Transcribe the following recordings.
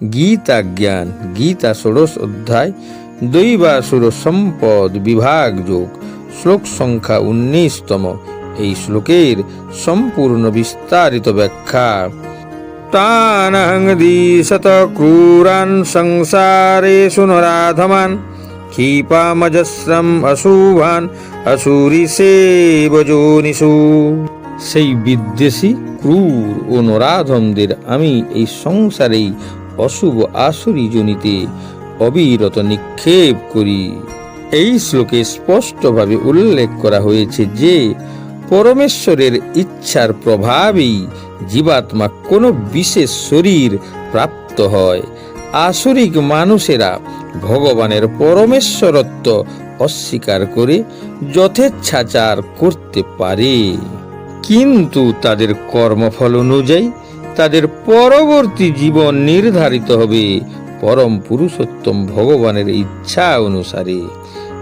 গীতা জ্ঞান গীতা ষোড়শ অধ্যায় দৈবাসুর সম্পদ বিভাগ যোগ শ্লোক সংখ্যা উনিশতম এই শ্লোকের সম্পূর্ণ বিস্তারিত ব্যাখ্যা। তানং দিশত ক্রূরান সংসারেষু নরাধমান ক্ষিপামজস্রম অশুভান, অসুরি সেবযোনিষু সেই বিদ্বেষী, ক্রূর ও নরাধমদের আমি এই সংসারেই অশুভ আসুরি জনিতে অবিরত নিক্ষেপ করি। এই শ্লোকে স্পষ্টভাবে উল্লেখ করা হয়েছে যে, পরমেশ্বরের ইচ্ছার প্রভাবেই জীবাত্মা কোনো বিশেষ শরীর প্রাপ্ত হয়। আসরিক মানুষেরা ভগবানের পরমেশ্বরত্ব অস্বীকার করে যথেচ্ছাচার করতে পারে। কিন্তু তাদের কর্মফল অনুযায়ী তাদের পরবর্তী জীবন নির্ধারিত হবে পরম পুরুষোত্তম ভগবানের ইচ্ছা অনুসারে।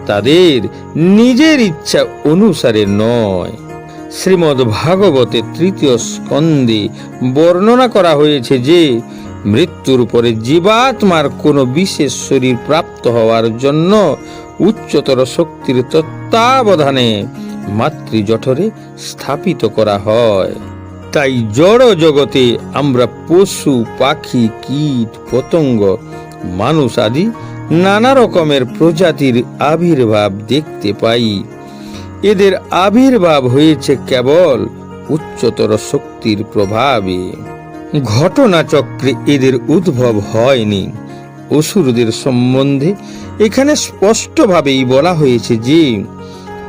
তাদের নিজের ইচ্ছা অনুসারে নয়। শ্রীমদ্ ভাগবতে তৃতীয় স্কন্ধে বর্ণনা করা হয়েছে যে, মৃত্যুর পরে জীবাত্মার কোনো বিশেষ শরীর প্রাপ্ত হওয়ার জন্য উচ্চতর শক্তির তত্ত্বাবধানে মাতৃজঠরে স্থাপিত করা হয়। তাই জড় জগতে আমরা পশু, পাখি, কীট, পতঙ্গ, মানুষ আদি নানা রকমের প্রজাতির আবির্ভাব দেখতে পাই। এদের আবির্ভাব হয়েছে কেবল উচ্চতর শক্তির প্রভাবে। ঘটনাচক্রে এদের উদ্ভব হয়নি। অসুরদের সম্বন্ধে এখানে স্পষ্টভাবেই বলা হয়েছে যে,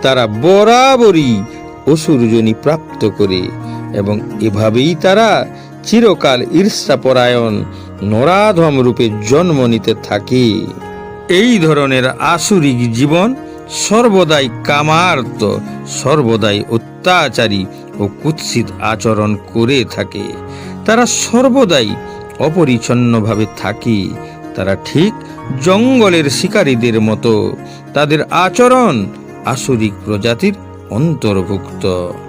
তারা বরাবরই অসুরজনী প্রাপ্ত করে। এবং এভাবেই তারা চিরকাল ঈর্ষাপরায়ণ, নরাধম রূপে জন্ম নিতে থাকে। এই ধরনের আসুরিক জীবন সর্বদাই কামার্ত সর্বদাই অত্যাচারী ও কুৎসিত আচরণ করে থাকে। তারা সর্বদাই অপরিচ্ছন্নভাবে থাকে। তারা ঠিক জঙ্গলের শিকারীদের মতো। তাদের আচরণ আসুরিক প্রজাতির অন্তর্ভুক্ত।